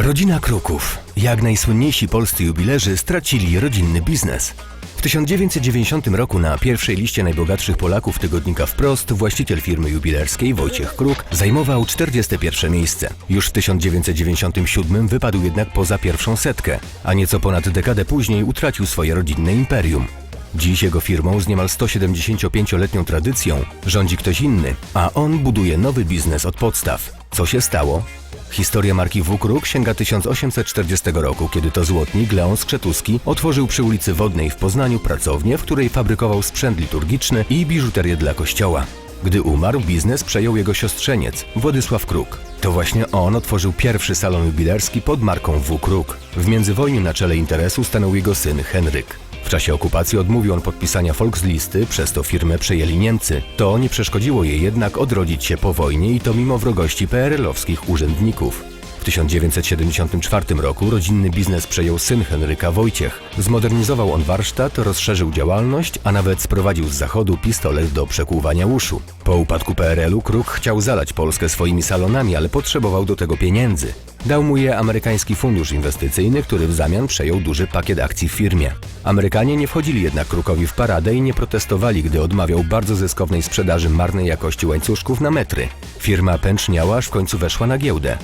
Rodzina Kruków. Jak najsłynniejsi polscy jubilerzy stracili rodzinny biznes. W 1990 roku na pierwszej liście najbogatszych Polaków tygodnika Wprost właściciel firmy jubilerskiej Wojciech Kruk zajmował 41 miejsce. Już w 1997 wypadł jednak poza pierwszą setkę, a nieco ponad dekadę później utracił swoje rodzinne imperium. Dziś jego firmą z niemal 175-letnią tradycją rządzi ktoś inny, a on buduje nowy biznes od podstaw. Co się stało? Historia marki Wukruk sięga 1840 roku, kiedy to złotnik Leon Skrzetuski otworzył przy ulicy Wodnej w Poznaniu pracownię, w której fabrykował sprzęt liturgiczny i biżuterię dla kościoła. Gdy umarł, biznes przejął jego siostrzeniec, Władysław Kruk. To właśnie on otworzył pierwszy salon jubilerski pod marką Wukruk. W międzywojniu na czele interesu stanął jego syn Henryk. W czasie okupacji odmówił on podpisania Volkslisty, przez to firmę przejęli Niemcy. To nie przeszkodziło jej jednak odrodzić się po wojnie i to mimo wrogości PRL-owskich urzędników. W 1974 roku rodzinny biznes przejął syn Henryka Wojciech. Zmodernizował on warsztat, rozszerzył działalność, a nawet sprowadził z zachodu pistolet do przekłuwania uszu. Po upadku PRL-u Kruk chciał zalać Polskę swoimi salonami, ale potrzebował do tego pieniędzy. Dał mu je amerykański fundusz inwestycyjny, który w zamian przejął duży pakiet akcji w firmie. Amerykanie nie wchodzili jednak Krukowi w paradę i nie protestowali, gdy odmawiał bardzo zyskownej sprzedaży marnej jakości łańcuszków na metry. Firma pęczniała, aż w końcu weszła na giełdę.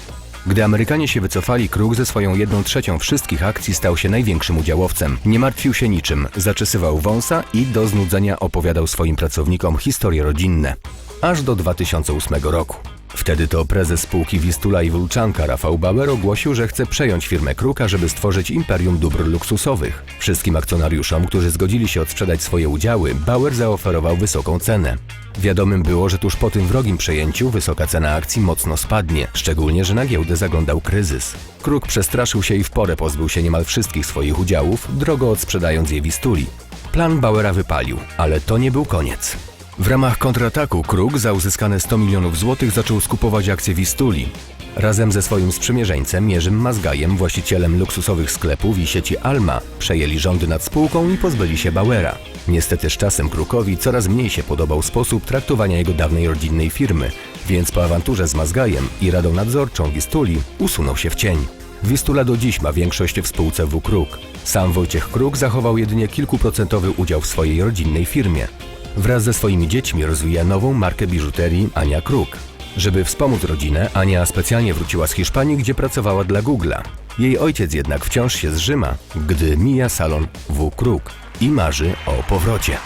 Gdy Amerykanie się wycofali, Kruk ze swoją jedną trzecią wszystkich akcji stał się największym udziałowcem. Nie martwił się niczym, zaczesywał wąsa i do znudzenia opowiadał swoim pracownikom historie rodzinne. Aż do 2008 roku. Wtedy to prezes spółki Wistula i Wulczanka Rafał Bauer ogłosił, że chce przejąć firmę Kruka, żeby stworzyć imperium dóbr luksusowych. Wszystkim akcjonariuszom, którzy zgodzili się odsprzedać swoje udziały, Bauer zaoferował wysoką cenę. Wiadomym było, że tuż po tym wrogim przejęciu wysoka cena akcji mocno spadnie, szczególnie, że na giełdę zaglądał kryzys. Kruk przestraszył się i w porę pozbył się niemal wszystkich swoich udziałów, drogo odsprzedając je Wistuli. Plan Bauera wypalił, ale to nie był koniec. W ramach kontrataku Kruk za uzyskane 100 milionów złotych zaczął skupować akcje Wistuli. Razem ze swoim sprzymierzeńcem Jerzym Mazgajem, właścicielem luksusowych sklepów i sieci Alma, przejęli rządy nad spółką i pozbyli się Bauera. Niestety z czasem Krukowi coraz mniej się podobał sposób traktowania jego dawnej rodzinnej firmy, więc po awanturze z Mazgajem i radą nadzorczą Wistuli usunął się w cień. Wistula do dziś ma większość w spółce W Kruk. Sam Wojciech Kruk zachował jedynie kilkuprocentowy udział w swojej rodzinnej firmie. Wraz ze swoimi dziećmi rozwija nową markę biżuterii Ania Kruk. Żeby wspomóc rodzinę, Ania specjalnie wróciła z Hiszpanii, gdzie pracowała dla Google'a. Jej ojciec jednak wciąż się zrzyma, gdy mija salon W Kruk i marzy o powrocie.